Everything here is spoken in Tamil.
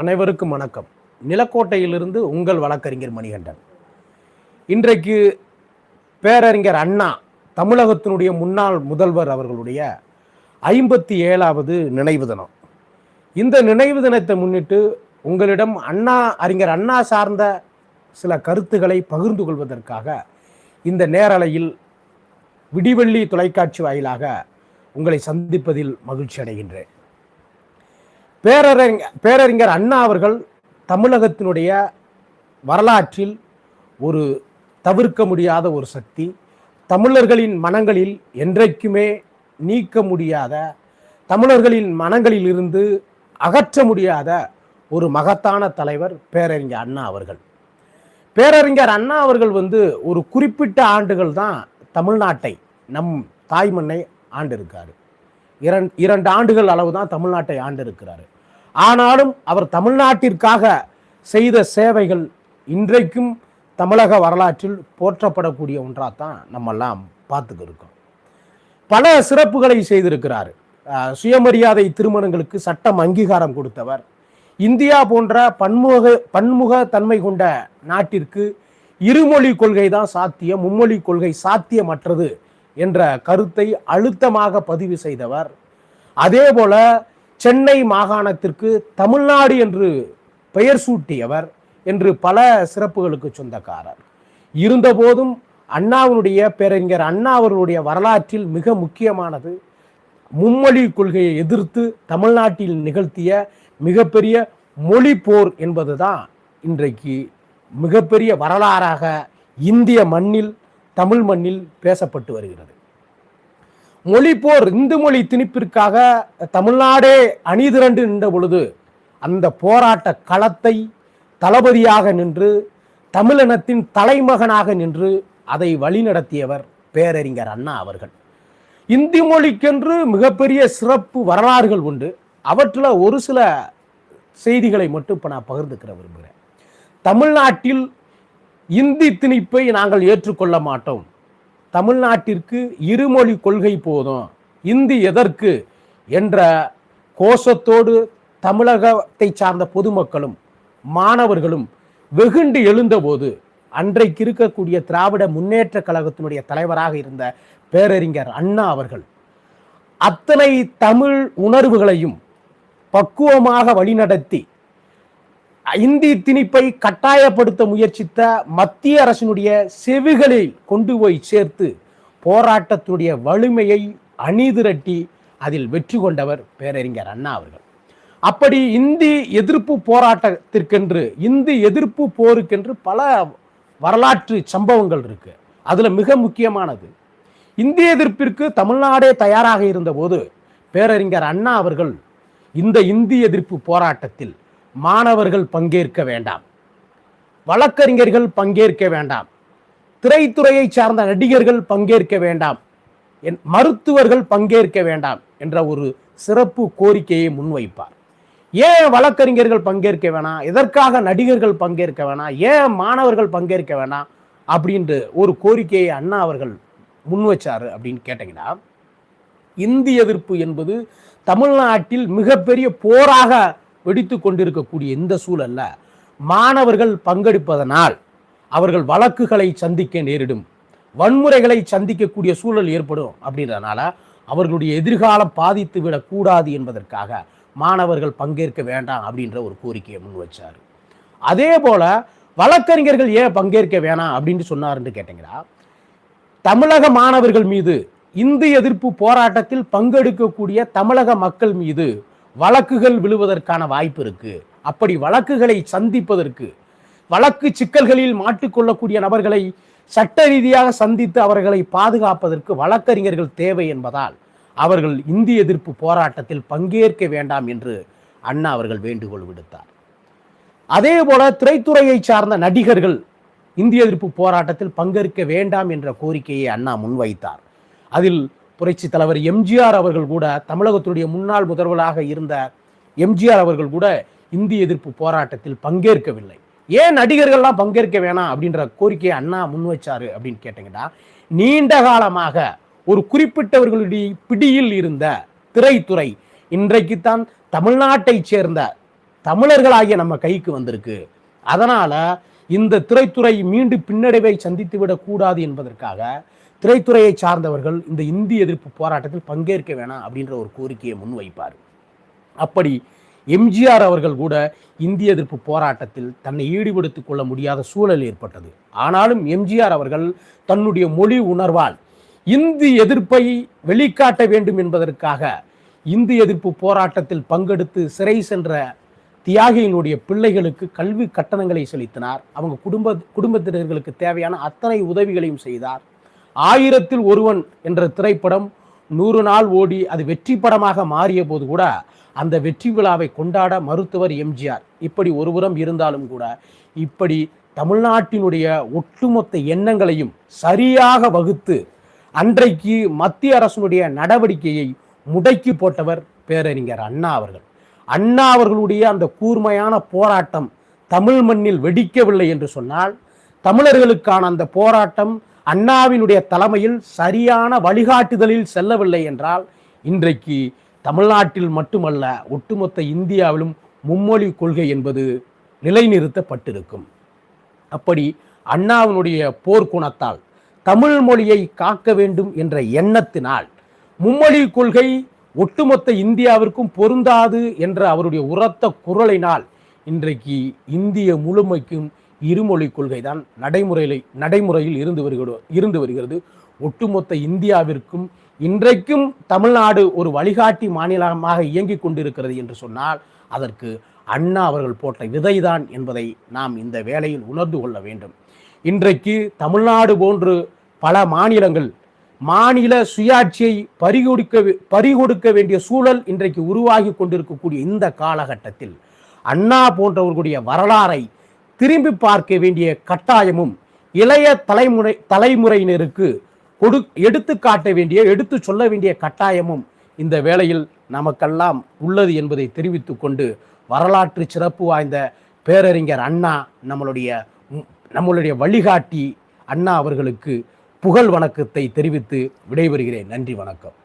அனைவருக்கும் வணக்கம். நிலக்கோட்டையிலிருந்து உங்கள் வழக்கறிஞர் மணிகண்டன். இன்றைக்கு பேரறிஞர் அண்ணா தமிழகத்தினுடைய முன்னாள் முதல்வர் அவர்களுடைய ஐம்பத்தி ஏழாவது நினைவு தினம். இந்த நினைவு தினத்தை முன்னிட்டு உங்களிடம் அண்ணா அறிஞர் அண்ணா சார்ந்த சில கருத்துக்களை பகிர்ந்து கொள்வதற்காக இந்த நேரலையில் விடிவெள்ளி தொலைக்காட்சி வாயிலாக உங்களை சந்திப்பதில் மகிழ்ச்சி அடைகின்றேன். பேரறிஞர் பேரறிஞர் அண்ணா அவர்கள் தமிழகத்தினுடைய வரலாற்றில் ஒரு தவிர்க்க முடியாத ஒரு சக்தி. தமிழர்களின் மனங்களில் என்றைக்குமே நீக்க முடியாத தமிழர்களின் மனங்களில் இருந்து அகற்ற முடியாத ஒரு மகத்தான தலைவர் பேரறிஞர் அண்ணா அவர்கள். பேரறிஞர் அண்ணா அவர்கள் வந்து ஒரு குறிப்பிட்ட ஆண்டுகள் தான் தமிழ்நாட்டை நம் தாய்மண்ணை ஆண்டிருக்காரு. இரண்டு இரண்டு ஆண்டுகள் அளவு தான் தமிழ்நாட்டை ஆண்டிருக்கிறாரு. ஆனாலும் அவர் தமிழ்நாட்டிற்காக செய்த சேவைகள் இன்றைக்கும் தமிழக வரலாற்றில் போற்றப்படக்கூடிய ஒன்றாக தான் நம்மெல்லாம் பார்த்துக்க இருக்கோம். பல சிறப்புகளை செய்திருக்கிறார். சுயமரியாதை திருமணங்களுக்கு சட்டம் அங்கீகாரம் கொடுத்தவர். இந்தியா போன்ற பன்முக பன்முக தன்மை கொண்ட நாட்டிற்கு இருமொழி கொள்கை தான் சாத்தியம் மும்மொழி கொள்கை சாத்தியமற்றது என்ற கருத்தை அழுத்தமாக பதிவு செய்தவர். அதே போல சென்னை மாகாணத்திற்கு தமிழ்நாடு என்று பெயர் சூட்டியவர் என்று பல சிறப்புகளுக்கு சொந்தக்காரர். இருந்தபோதும் அண்ணாவினுடைய பேரறிஞர் அண்ணா அவர்களுடைய வரலாற்றில் மிக முக்கியமானது மும்மொழி கொள்கையை எதிர்த்து தமிழ்நாட்டில் நிகழ்த்திய மிகப்பெரிய மொழி போர் என்பதுதான் இன்றைக்கு மிகப்பெரிய வரலாறாக இந்திய மண்ணில் தமிழ் மண்ணில் பேசப்பட்டு வருகிறது. மொழிப்போர் இந்து மொழி திணிப்பிற்காக தமிழ்நாடே அணிதிரண்டு நின்ற பொழுது அந்த போராட்ட களத்தை தளபதியாக நின்று தமிழினத்தின் தலைமகனாக நின்று அதை வழிநடத்தியவர் பேரறிஞர் அண்ணா அவர்கள். இந்தி மொழிக்கென்று மிகப்பெரிய சிறப்பு வரலாறுகள் உண்டு. அவற்றில் ஒரு சில செய்திகளை மட்டும் இப்போ நான் பகிர்ந்துக்கிற விரும்புகிறேன். தமிழ்நாட்டில் இந்தி திணிப்பை நாங்கள் ஏற்றுக்கொள்ள மாட்டோம். தமிழ்நாட்டிற்கு இருமொழி கொள்கை போதும். இந்தி எதற்கு? என்ற கோஷத்தோடு தமிழகத்தை சார்ந்த பொதுமக்களும் மாணவர்களும் வெகுண்டு எழுந்தபோது அன்றைக்கு இருக்கக்கூடிய திராவிட முன்னேற்ற கழகத்தினுடைய தலைவராக இருந்த பேரறிஞர் அண்ணா அவர்கள் அத்தனை தமிழ் உணர்வுகளையும் பக்குவமாக வழிநடத்தி இந்தி திணிப்பை கட்டாயப்படுத்த முயற்சித்த மத்திய அரசினுடைய செவிகளில் கொண்டு போய் சேர்த்து போராட்டத்துடைய வலிமையை அணிதிரட்டி அதில் வெற்றி கொண்டவர் பேரறிஞர் அண்ணா அவர்கள். அப்படி இந்தி எதிர்ப்பு போராட்டத்திற்கென்று இந்தி எதிர்ப்பு போருக்கென்று பல வரலாற்று சம்பவங்கள் இருக்கு. அதுல மிக முக்கியமானது இந்திய எதிர்ப்பிற்கு தமிழ்நாடே தயாராக இருந்தபோது பேரறிஞர் அண்ணா அவர்கள் இந்த இந்தி எதிர்ப்பு போராட்டத்தில் மாணவர்கள் பங்கேற்க வேண்டாம். வழக்கறிஞர்கள் பங்கேற்க வேண்டாம். திரைத்துறையை சார்ந்த நடிகர்கள் பங்கேற்க வேண்டாம். என் மருத்துவர்கள் பங்கேற்க வேண்டாம் என்ற ஒரு சிறப்பு கோரிக்கையை முன்வைப்பார். ஏன் வழக்கறிஞர்கள் பங்கேற்க வேணாம்? எதற்காக நடிகர்கள் பங்கேற்க வேணாம்? ஏன் மாணவர்கள் பங்கேற்க வேணாம்? அப்படின்ட்டு ஒரு கோரிக்கையை அண்ணா அவர்கள் முன்வச்சாரு அப்படின்னு கேட்டீங்கன்னா இந்தி எதிர்ப்பு என்பது தமிழ்நாட்டில் மிகப்பெரிய போராக வெடித்து கொண்டிருக்கக்கூடிய இந்த சூழல்ல மாணவர்கள் பங்கெடுப்பதனால் அவர்கள் வழக்குகளை சந்திக்க நேரிடும் வன்முறைகளை சந்திக்கக்கூடிய சூழல் ஏற்படும் அப்படின்றதுனால அவர்களுடைய எதிர்காலம் பாதித்து விடக்கூடாது என்பதற்காக மாணவர்கள் பங்கேற்க வேண்டாம் அப்படின்ற ஒரு கோரிக்கையை முன் வச்சார். அதே போல வழக்கறிஞர்கள் ஏன் பங்கேற்க வேணாம் அப்படின்னு சொன்னார்னு கேட்டீங்களா தமிழக மாணவர்கள் மீது இந்தி எதிர்ப்பு போராட்டத்தில் பங்கெடுக்கக்கூடிய தமிழக மக்கள் மீது வழக்குகள் விழுவதற்கான வாய்ப்பு இருக்கு. அப்படி வழக்குகளை சந்திப்பதற்கு வழக்கு சிக்கல்களில் மாட்டிக்கொள்ளக்கூடிய நபர்களை சட்ட ரீதியாக சந்தித்து அவர்களை பாதுகாப்பதற்கு வழக்கறிஞர்கள் தேவை என்பதால் அவர்கள் இந்திய எதிர்ப்பு போராட்டத்தில் பங்கேற்க வேண்டாம் என்று அண்ணா அவர்கள் வேண்டுகோள் விடுத்தார். அதே போல திரைத்துறையை சார்ந்த நடிகர்கள் இந்திய எதிர்ப்பு போராட்டத்தில் பங்கேற்க வேண்டாம் என்ற கோரிக்கையை அண்ணா முன்வைத்தார். அதில் புரட்சி தலைவர் எம்ஜிஆர் அவர்கள் கூட தமிழகத்துடைய முன்னாள் முதல்வராக இருந்த எம்ஜிஆர் அவர்கள் கூட இந்திய எதிர்ப்பு போராட்டத்தில் பங்கேற்கவில்லை. ஏன் நடிகர்கள்லாம் பங்கேற்க வேணாம் அப்படின்ற கோரிக்கையை அண்ணா முன் வச்சாரு அப்படின்னு கேட்டீங்கன்னா நீண்ட காலமாக ஒரு குறிப்பிட்டவர்களுடைய பிடியில் இருந்த திரைத்துறை இன்றைக்குத்தான் தமிழ்நாட்டைச் சேர்ந்த தமிழர்களாகிய நம்ம கைக்கு வந்திருக்கு. அதனால இந்த திரைத்துறை மீண்டும் பின்னடைவை சந்தித்து விடக்கூடாது என்பதற்காக திரைத்துறையை சார்ந்தவர்கள் இந்த இந்தி எதிர்ப்பு போராட்டத்தில் பங்கேற்க வேணாம் அப்படின்ற ஒரு கோரிக்கையை முன்வைப்பார். அப்படி எம்ஜிஆர் அவர்கள் கூட இந்திய எதிர்ப்பு போராட்டத்தில் தன்னை ஈடுபடுத்திக் கொள்ள முடியாத சூழல் ஏற்பட்டது. ஆனாலும் எம்ஜிஆர் அவர்கள் தன்னுடைய மொழி உணர்வால் இந்தி எதிர்ப்பை வெளிக்காட்ட வேண்டும் என்பதற்காக இந்தி எதிர்ப்பு போராட்டத்தில் பங்கெடுத்து சிறை சென்ற தியாகியினுடைய பிள்ளைகளுக்கு கல்வி கட்டணங்களை செலுத்தினார். அவங்க குடும்ப குடும்பத்தினர்களுக்கு தேவையான அத்தனை உதவிகளையும் செய்தார். ஆயிரத்தில் ஒருவன் என்ற திரைப்படம் நூறு நாள் ஓடி அது வெற்றி படமாக மாறிய போது கூட அந்த வெற்றி விழாவை கொண்டாட மருத்துவர் எம்ஜிஆர். இப்படி ஒருபுறம் இருந்தாலும் கூட இப்படி தமிழ்நாட்டினுடைய ஒட்டுமொத்த எண்ணங்களையும் சரியாக வகுத்து அன்றைக்கு மத்திய அரசினுடைய நடவடிக்கையை முடக்கி போட்டவர் பேரறிஞர் அண்ணா அவர்கள். அண்ணா அவர்களுடைய அந்த கூர்மையான போராட்டம் தமிழ் மண்ணில் வெடிக்கவில்லை என்று சொன்னால் தமிழர்களுக்கான அந்த போராட்டம் அண்ணாவினுடைய தலைமையில் சரியான வழிகாட்டுதலில் செல்லவில்லை என்றால் இன்றைக்கு தமிழ்நாட்டில் மட்டுமல்ல ஒட்டுமொத்த இந்தியாவிலும் மும்மொழி கொள்கை என்பது நிலைநிறுத்தப்பட்டிருக்கும். அப்படி அண்ணாவினுடைய போர்க்குணத்தால் தமிழ் மொழியை காக்க வேண்டும் என்ற எண்ணத்தினால் மும்மொழி கொள்கை ஒட்டுமொத்த இந்தியாவிற்கும் பொருந்தாது என்ற அவருடைய உரத்த குரலினால் இன்றைக்கு இந்திய முழுமைக்கும் இருமொழி கொள்கை தான் நடைமுறையில் நடைமுறையில் இருந்து வருகிறது இருந்து வருகிறது. ஒட்டுமொத்த இந்தியாவிற்கும் இன்றைக்கும் தமிழ்நாடு ஒரு வழிகாட்டி மாநிலமாக இயங்கிக் கொண்டிருக்கிறது என்று சொன்னால் அதற்கு அண்ணா அவர்கள் போட்ட விதைதான் என்பதை நாம் இந்த வேளையில் உணர்ந்து கொள்ள வேண்டும். இன்றைக்கு தமிழ்நாடு போன்று பல மாநிலங்கள் மாநில சுயாட்சியை பறிகொடுக்க பறிகொடுக்க வேண்டிய சூழல் இன்றைக்கு உருவாகி கொண்டிருக்கக்கூடிய இந்த காலகட்டத்தில் அண்ணா போன்றவர்களுடைய வரலாறை திரும்பி பார்க்க வேண்டிய கட்டாயமும் இளைய தலைமுறை தலைமுறையினருக்கு கொடு எடுத்து காட்ட வேண்டிய எடுத்து சொல்ல வேண்டிய கட்டாயமும் இந்த வேளையில் நமக்கெல்லாம் உள்ளது என்பதை தெரிவித்து கொண்டு வரலாற்று சிறப்பு வாய்ந்த பேரறிஞர் அண்ணா நம்மளுடைய நம்மளுடைய வழிகாட்டி அண்ணா அவர்களுக்கு புகழ் வணக்கத்தை தெரிவித்து விடைபெறுகிறேன். நன்றி வணக்கம்.